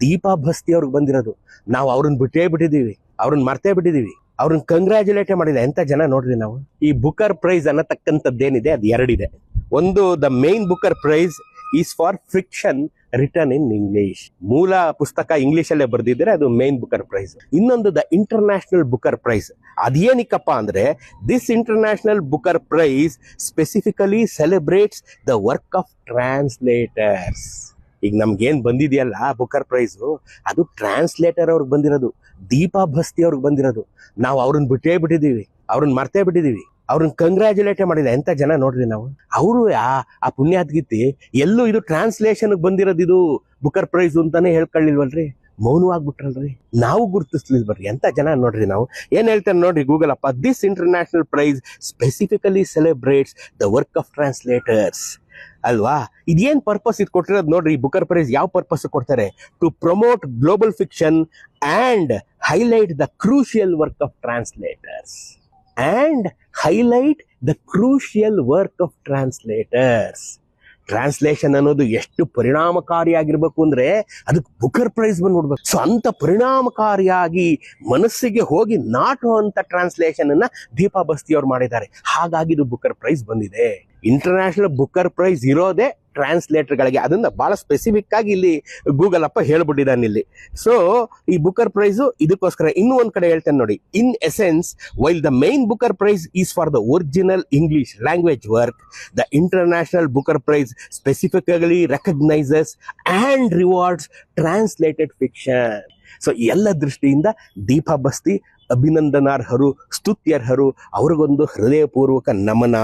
ದೀಪಾ ಭಸ್ತಿ ಅವ್ರಿಗೆ ಬಂದಿರೋದು. ನಾವು ಅವ್ರನ್ನ ಬಿಟ್ಟೇ ಬಿಟ್ಟಿದ್ದೀವಿ. ಅವ್ರನ್ನ ಮರ್ತೇ ಬಿಟ್ಟಿದ್ದೀವಿ. ಅವ್ರನ್ನ ಕಂಗ್ರ್ಯಾಚುಲೇಟೇ ಮಾಡಿಲ್ಲ. ಎಂತ ಜನ ನೋಡ್ರಿ ನಾವು? ಈ ಬುಕರ್ ಪ್ರೈಸ್ ಅನ್ನತಕ್ಕಂಥದ್ದೇನಿದೆ, ಅದು ಎರಡಿದೆ. ಒಂದು the main Booker prize is for fiction written in English ಮೂಲ ಪುಸ್ತಕ ಇಂಗ್ಲಿಷ್ ಅಲ್ಲೇ ಬರ್ದಿದ್ರೆ ಅದು ಮೇನ್ ಬುಕರ್ ಪ್ರೈಸ್ ಇನ್ನೊಂದು ದ ಇಂಟರ್ನ್ಯಾಷನಲ್ ಬುಕರ್ ಪ್ರೈಸ್ ಅದೇನಿಕ್ಕಪ್ಪ ಅಂದ್ರೆ this international Booker prize specifically celebrates the work of translators ಈಗ ನಮ್ಗೇನು ಬಂದಿದೆಯಲ್ಲ ಬುಕರ್ ಪ್ರೈಸ್, ಅದು ಟ್ರಾನ್ಸ್ಲೇಟರ್ ಅವ್ರಿಗೆ ಬಂದಿರೋದು, ದೀಪಾ ಭಸ್ತಿ ಅವ್ರಿಗೆ ಬಂದಿರೋದು. ನಾವು ಅವ್ರನ್ನ ಬಿಟ್ಟೇ ಬಿಟ್ಟಿದ್ದೀವಿ ಅವ್ರನ್ನ ಮರ್ತೇ ಬಿಟ್ಟಿದ್ದೀವಿ ಅವ್ರನ್ನ ಕಂಗ್ರ್ಯಾಚುಲೇಟೇ ಮಾಡಿಲ್ಲ. ಎಂಥ ಜನ ನೋಡ್ರಿ ನಾವು? ಅವರು ಆ ಪುಣ್ಯಾತ್ಗಿತ್ತಿ ಎಲ್ಲೂ ಇದು ಟ್ರಾನ್ಸ್ಲೇಷನ್ ಬಂದಿರೋದು ಇದು ಬುಕರ್ ಪ್ರೈಸ್ ಅಂತಾನೆ ಹೇಳ್ಕೊಳ್ಳಿಲ್ವಲ್ರಿ? ಮೌನವಾಗ್ಬಿಟ್ರಲ್ರಿ. ನಾವು ಗುರುತಿಸ್ಲಿಲ್ವಲ್ರಿ ಎಂತ ಜನ ನೋಡ್ರಿ ನಾವು? ಏನ್ ಹೇಳ್ತಾರೆ ನೋಡ್ರಿ ಗೂಗಲ್ ಅಪ್ಪ this international prize specifically celebrates the work of translators ಅಲ್ವಾ? ಇದೇನ್ ಪರ್ಪಸ್ ಇದು ಕೊಟ್ಟಿರೋದು ನೋಡ್ರಿ ಬುಕರ್ ಪ್ರೈಸ್ ಯಾವ ಪರ್ಪಸ್ ಕೊಡ್ತಾರೆ? To promote global fiction and highlight the crucial work of translators and highlight the crucial work of translators translation ಅನ್ನೋದು ಎಷ್ಟು ಪರಿಣಾಮಕಾರಿಯಾಗಿರ್ಬೇಕು ಅಂದ್ರೆ ಅದಕ್ಕೆ ಬುಕರ್ ಪ್ರೈಸ್ ಬಂದ್ಬಿಡ್ಬೇಕು. ಸೊ ಅಂತ ಪರಿಣಾಮಕಾರಿಯಾಗಿ ಮನಸ್ಸಿಗೆ ಹೋಗಿ ನಾಟುವಂತ ಟ್ರಾನ್ಸ್ಲೇಷನ್ ಅನ್ನ ದೀಪಾ ಬಸ್ತಿ ಅವ್ರು ಮಾಡಿದ್ದಾರೆ. ಹಾಗಾಗಿ ಇದು ಬುಕರ್ ಪ್ರೈಸ್ ಬಂದಿದೆ. ಇಂಟರ್ನ್ಯಾಷನಲ್ ಬುಕರ್ ಪ್ರೈಸ್ ಇರೋದೇ ಟ್ರಾನ್ಸ್ಲೇಟರ್ ಗಳಿಗೆ ಅದನ್ನ ಬಹಳ ಸ್ಪೆಸಿಫಿಕ್ ಆಗಿ ಇಲ್ಲಿ ಗೂಗಲ್ ಅಪ್ಪ ಹೇಳ್ಬಿಟ್ಟಿದ್ದಾನೆ ಇಲ್ಲಿ. ಸೊ ಈ ಬುಕರ್ ಪ್ರೈಸ್ ಇದಕ್ಕೋಸ್ಕರ ಇನ್ನೂ ಒಂದ್ ಕಡೆ ಹೇಳ್ತೇನೆ ನೋಡಿ. In essence while the main Booker prize is for the original English language work the international Booker prize specifically recognises and rewards translated fiction so ಎಲ್ಲ ದೃಷ್ಟಿಯಿಂದ ದೀಪಾ ಬಸ್ತಿ, ಅಭಿನಂದನಾರ್ಹರು, ಸ್ತುತ್ಯರ್ಹರು, ಅವ್ರಿಗೊಂದು ಹೃದಯಪೂರ್ವಕ ನಮನ.